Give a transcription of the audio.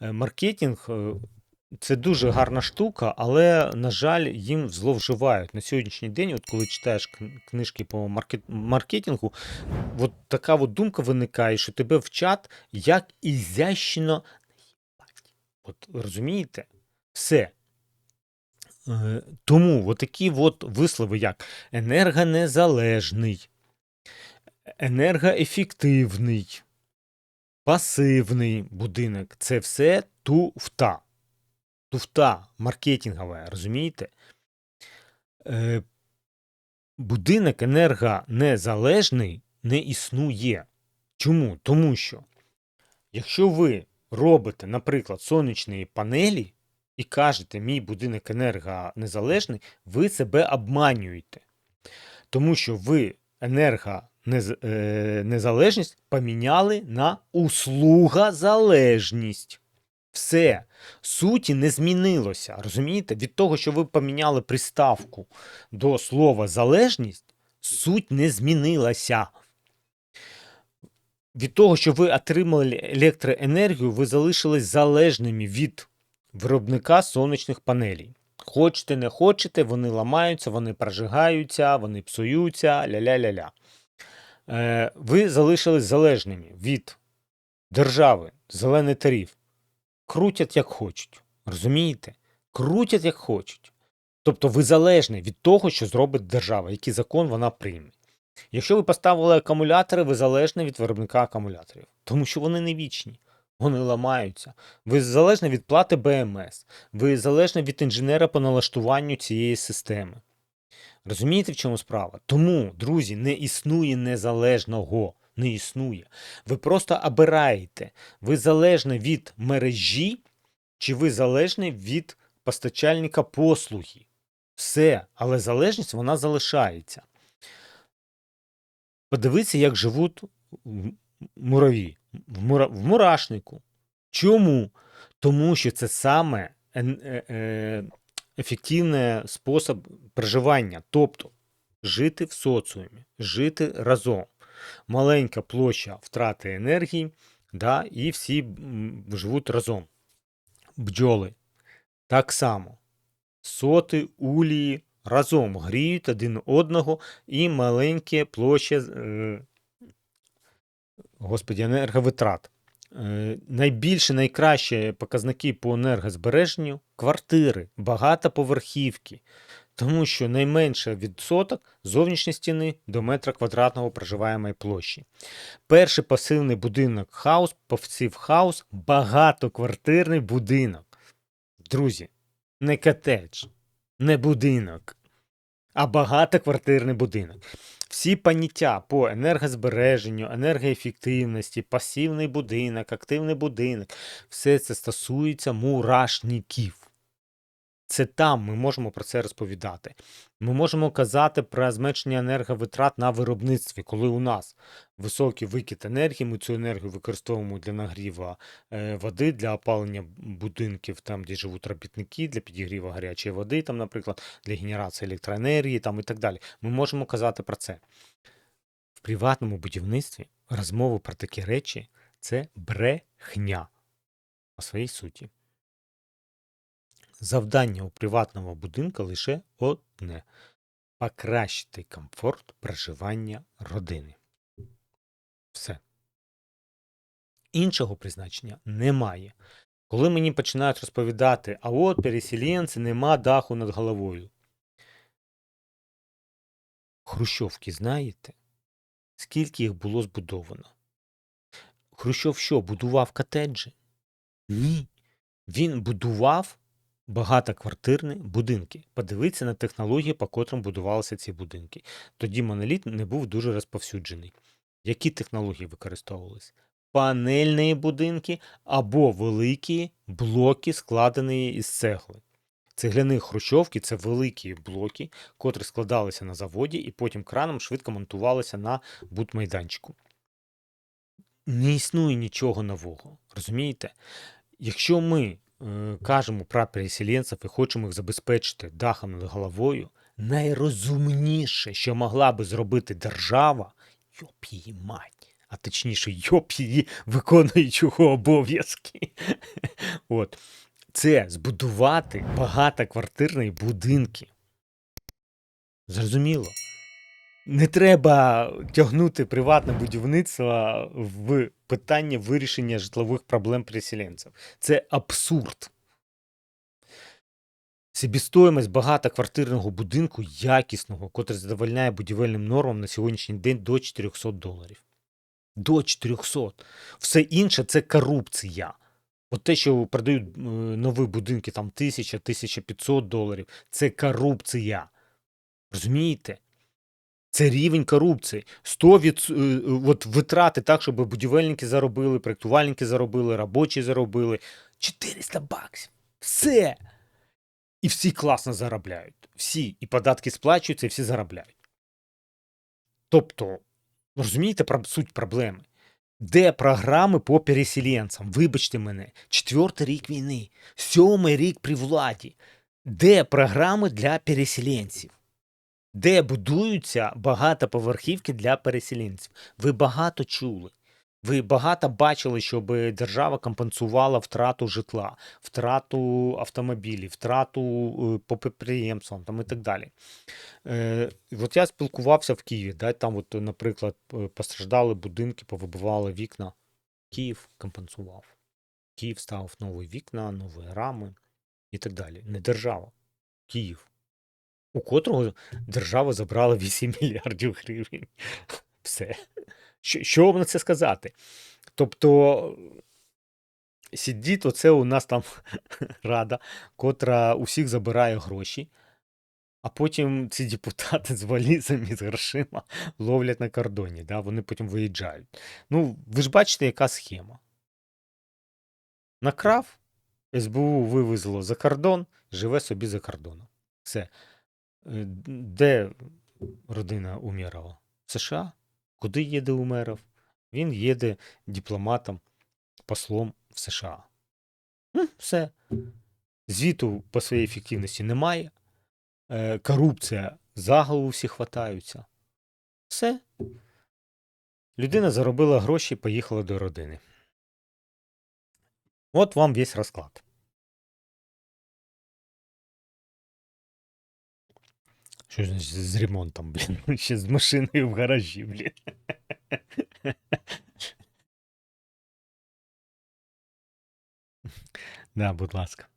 Е, Маркетинг е, це дуже гарна штука, але, на жаль, їм зловживають. На сьогоднішній день, от коли читаєш книжки по маркет... маркетингу, от така от думка виникає, що тебе вчать, як ізящно. От розумієте? Все. Е, Тому от такі от вислови, як енергонезалежний, енергоефективний, пасивний будинок це все туфта. Туфта маркетингова, розумієте? Е, будинок енергонезалежний не існує. Чому? Тому що, якщо ви робите, наприклад, сонячні панелі і кажете, мій будинок енергонезалежний, ви себе обманюєте. Тому що ви енергонезалежність поміняли на услугозалежність. Все. Суті не змінилося. Розумієте? Від того, що ви поміняли приставку до слова залежність, суть не змінилася. Від того, що ви отримали електроенергію, ви залишились залежними від виробника сонячних панелей. Хочете, не хочете, вони ламаються, вони прожигаються, вони псуються, ля-ля-ля-ля. Е, ви залишились залежними від держави, зелений тариф. Крутять як хочуть. Розумієте? Крутять як хочуть. Тобто ви залежні від того, що зробить держава, який закон вона прийме. Якщо ви поставили акумулятори, ви залежні від виробника акумуляторів, тому що вони не вічні, вони ламаються. Ви залежні від плати БМС, ви залежні від інженера по налаштуванню цієї системи. Розумієте, в чому справа? Тому, друзі, не існує незалежного. Не існує. Ви просто обираєте. Ви залежні від мережі, чи ви залежні від постачальника послуги. Все, але залежність вона залишається. Подивіться, як живуть мураві в, мура... в мурашнику. Чому? Тому що це саме е- е- ефективний спосіб проживання, тобто жити в соціумі, жити разом. Маленька площа втрати енергії, да, і всі живуть разом. Бджоли. Так само. Соти, улії разом гріють один одного і маленькі площі е, господі, енерговитрат. Е, найбільше, найкращі показники по енергозбереженню квартири, багатоповерхівки, тому що найменше відсоток зовнішньої стіни до метра квадратного проживаємої площі. Перший пасивний будинок хаус, повсів хаус, багатоквартирний будинок. Друзі, не котедж, не будинок, а багатоквартирний будинок. Всі поняття по енергозбереженню, енергоефективності, пасивний будинок, активний будинок, все це стосується мурашників. Це там ми можемо про це розповідати. Ми можемо казати про зменшення енерговитрат на виробництві, коли у нас високий викид енергії, ми цю енергію використовуємо для нагріву е, води, для опалення будинків, там, де живуть робітники, для підігріву гарячої води, там, наприклад, для генерації електроенергії там, і так далі. Ми можемо казати про це. В приватному будівництві розмови про такі речі це брехня по своїй суті. Завдання у приватного будинку лише одне покращити комфорт проживання родини. Все. Іншого призначення немає. Коли мені починають розповідати, а от переселенці нема даху над головою. Хрущовки знаєте? Скільки їх було збудовано? Хрущов що, будував котеджі? Ні. Він будував багатоквартирні будинки. Подивіться на технології, по котрим будувалися ці будинки. Тоді моноліт не був дуже розповсюджений. Які технології використовувалися? Панельні будинки або великі блоки, складені із цегли. Цегляні хрущовки це великі блоки, котрі складалися на заводі і потім краном швидко монтувалися на будмайданчику. Не існує нічого нового. Розумієте? Якщо ми кажемо про переселенців і хочемо їх забезпечити дахом над головою, найрозумніше, що могла би зробити держава, йоп її мать, а точніше, йоп її виконуючого обов'язки. От. Це збудувати багатоквартирні будинки. Зрозуміло. Не треба тягнути приватне будівництво в питання вирішення житлових проблем переселенців. Це абсурд. Себістоїмость багатоквартирного будинку якісного, котрий задовольняє будівельним нормам на сьогоднішній день до 400 доларів. До 400. Все інше це корупція. От те, що продають е, нові будинки там 1000, 1500 доларів, це корупція. Розумієте? Це рівень корупції. 100 від, е, от витрати так, щоб будівельники заробили, проєктувальники заробили, робочі заробили. 400 баксів. Все. І всі класно заробляють. Всі. І податки сплачуються, і всі заробляють. Тобто, розумієте про суть проблеми? Де програми по переселенцям? Вибачте мене, четвертий рік війни, сьомий рік при владі. Де програми для переселенців? Де будуються багатоповерхівки для переселенців? Ви багато чули. Ви багато бачили, щоб держава компенсувала втрату житла, втрату автомобілів, втрату е, по підприємствам там, і так далі. Е, от я спілкувався в Києві, да, там, от, наприклад, постраждали будинки, повибивали вікна. Київ компенсував. Київ ставив нові вікна, нові рами і так далі. Не держава. Київ. У котрого держава забрала 8 мільярдів гривень. Все. Що, що вам на це сказати? Тобто, сидить оце у нас там рада, котра усіх забирає гроші, а потім ці депутати з валізами, з грошима ловлять на кордоні, да? вони потім виїжджають. Ну, ви ж бачите, яка схема. Накрав, СБУ вивезло за кордон, живе собі за кордоном. Все. Е, Де родина Умєрова? США? Куди їде Умеров? Він їде дипломатом, послом в США. Ну, все. Звіту по своїй ефективності немає. Е, корупція за голову всі хватаються. Все. Людина заробила гроші, поїхала до родини. От вам весь розклад. Що ж значить з ремонтом, блін? Ще з машиною в гаражі, блін. Да, будь ласка.